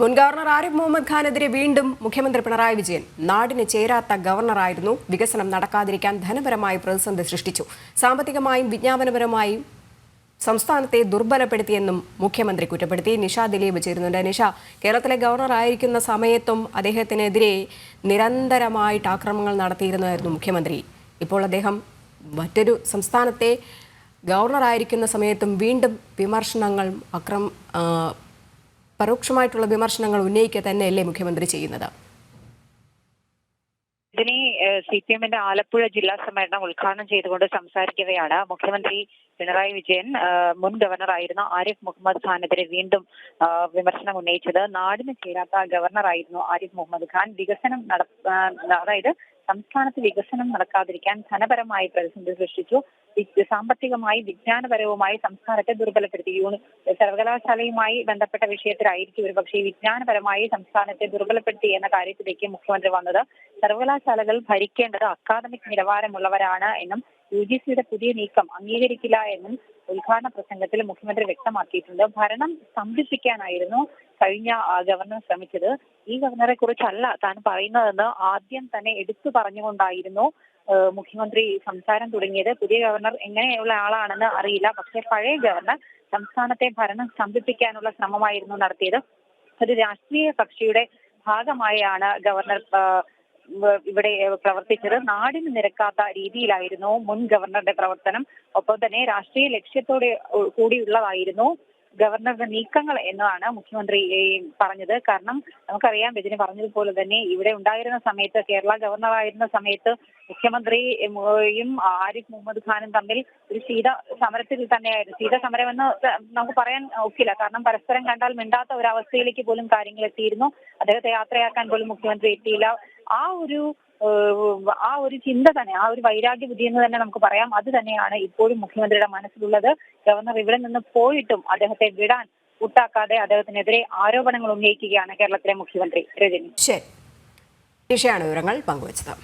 മുൻ ഗവർണർ ആരിഫ് മുഹമ്മദ് ഖാനെതിരെ വീണ്ടും മുഖ്യമന്ത്രി പിണറായി വിജയൻ നാടിന് ചേരാത്ത ഗവർണറായിരുന്നു. വികസനം നടക്കാതിരിക്കാൻ ധനപരമായി പ്രതിസന്ധി സൃഷ്ടിച്ചു. സാമ്പത്തികമായും വിജ്ഞാപനപരമായും സംസ്ഥാനത്തെ ദുർബലപ്പെടുത്തിയെന്നും മുഖ്യമന്ത്രി കുറ്റപ്പെടുത്തി. നിഷ ദിലീപ് ചേരുന്നുണ്ട്. നിഷ കേരളത്തിലെ ഗവർണർ ആയിരിക്കുന്ന സമയത്തും അദ്ദേഹത്തിനെതിരെ നിരന്തരമായിട്ട് ആക്രമണങ്ങൾ നടത്തിയിരുന്നതായിരുന്നു മുഖ്യമന്ത്രി. ഇപ്പോൾ അദ്ദേഹം മറ്റൊരു സംസ്ഥാനത്തെ ഗവർണറായിരിക്കുന്ന സമയത്തും വീണ്ടും വിമർശനങ്ങൾ അക്രം ആ, പരോക്ഷമായിട്ടുള്ള വിമർശനങ്ങൾ ഉന്നയിക്കുക തന്നെയല്ലേ മുഖ്യമന്ത്രി ചെയ്യുന്നത്? ഇതിനെ സി പി എമ്മിന്റെ ആലപ്പുഴ ജില്ലാ സമ്മേളനം ഉദ്ഘാടനം ചെയ്തുകൊണ്ട് സംസാരിക്കുകയാണ് മുഖ്യമന്ത്രി പിണറായി വിജയൻ. മുൻ ഗവർണറായിരുന്ന ആരിഫ് മുഹമ്മദ് ഖാനെതിരെ വീണ്ടും വിമർശനം ഉന്നയിച്ചത്. നാടിന് ചേരാത്ത ഗവർണറായിരുന്നു ആരിഫ് മുഹമ്മദ് ഖാൻ. വികസനം നട അതായത് സംസ്ഥാനത്ത് വികസനം നടക്കാതിരിക്കാൻ ധനപരമായി പ്രതിസന്ധി സൃഷ്ടിച്ചു. സാമ്പത്തികമായി വിജ്ഞാനപരവുമായി സംസ്ഥാനത്തെ ദുർബലപ്പെടുത്തി. യൂണി സർവകലാശാലയുമായി ബന്ധപ്പെട്ട വിഷയത്തിലായിരിക്കും ഒരുപക്ഷെ വിജ്ഞാനപരമായി സംസ്ഥാനത്തെ ദുർബലപ്പെടുത്തി എന്ന കാര്യത്തിലേക്ക് മുഖ്യമന്ത്രി വന്നത്. സർവകലാശാലകൾ ഭരിക്കേണ്ടത് അക്കാദമിക് നിലവാരമുള്ളവരാണ് എന്നും യു ജി സിയുടെ പുതിയ നീക്കം അംഗീകരിക്കില്ല എന്നും ഉദ്ഘാടന പ്രസംഗത്തിൽ മുഖ്യമന്ത്രി വ്യക്തമാക്കിയിട്ടുണ്ട്. ഭരണം സ്തംഭിപ്പിക്കാനായിരുന്നു കഴിഞ്ഞ ഗവർണർ ശ്രമിച്ചത്. ഈ ഗവർണറെ കുറിച്ചല്ല താൻ പറയുന്നതെന്ന് ആദ്യം തന്നെ എടുത്തു പറഞ്ഞുകൊണ്ടായിരുന്നു മുഖ്യമന്ത്രി സംസാരം തുടങ്ങിയത്. പുതിയ ഗവർണർ എങ്ങനെയുള്ള ആളാണെന്ന് അറിയില്ല. പക്ഷേ പഴയ ഗവർണർ സംസ്ഥാനത്തെ ഭരണം സ്തംഭിപ്പിക്കാനുള്ള ശ്രമമായിരുന്നു നടത്തിയത്. ഒരു രാഷ്ട്രീയ കക്ഷിയുടെ ഭാഗമായാണ് ഗവർണർ ഇവിടെ പ്രവർത്തിച്ചത് നാടിന് നിരക്കാത്ത രീതിയിലായിരുന്നു മുൻ ഗവർണറുടെ പ്രവർത്തനം. ഒപ്പം തന്നെ രാഷ്ട്രീയ ലക്ഷ്യത്തോടെ കൂടിയുള്ളതായിരുന്നു ഗവർണറുടെ നീക്കങ്ങൾ എന്നാണ് മുഖ്യമന്ത്രി പറഞ്ഞത്. കാരണം നമുക്കറിയാം രജനി പറഞ്ഞതുപോലെ തന്നെ ഇവിടെ ഉണ്ടായിരുന്ന സമയത്ത് കേരള ഗവർണറായിരുന്ന സമയത്ത് മുഖ്യമന്ത്രിയും ആരിഫ് മുഹമ്മദ് ഖാനും തമ്മിൽ ഒരു ശീത സമരത്തിൽ തന്നെയായിരുന്നു. ശീത സമരം എന്ന് നമുക്ക് പറയാൻ ഒക്കില്ല. കാരണം പരസ്പരം കണ്ടാൽ മിണ്ടാത്ത ഒരു അവസ്ഥയിലേക്ക് പോലും കാര്യങ്ങൾ എത്തിയിരുന്നു. അദ്ദേഹത്തെ യാത്രയാക്കാൻ പോലും മുഖ്യമന്ത്രി എത്തിയില്ല. ആ ഒരു ആ ഒരു ചിന്ത തന്നെ ആ ഒരു വൈരാഗ്യ ബുദ്ധി എന്ന് തന്നെ നമുക്ക് പറയാം. അത് തന്നെയാണ് ഇപ്പോഴും മുഖ്യമന്ത്രിയുടെ മനസ്സിലുള്ളത്. ഗവർണർ ഇവിടെ നിന്ന് പോയിട്ടും അദ്ദേഹത്തെ വിടാൻ കൂട്ടാക്കാതെ അദ്ദേഹത്തിനെതിരെ ആരോപണങ്ങൾ ഉന്നയിക്കുകയാണ് കേരളത്തിലെ മുഖ്യമന്ത്രി രജനി. ശരി. വിഷയാണ് വിവരങ്ങൾ പങ്കുവച്ചത്.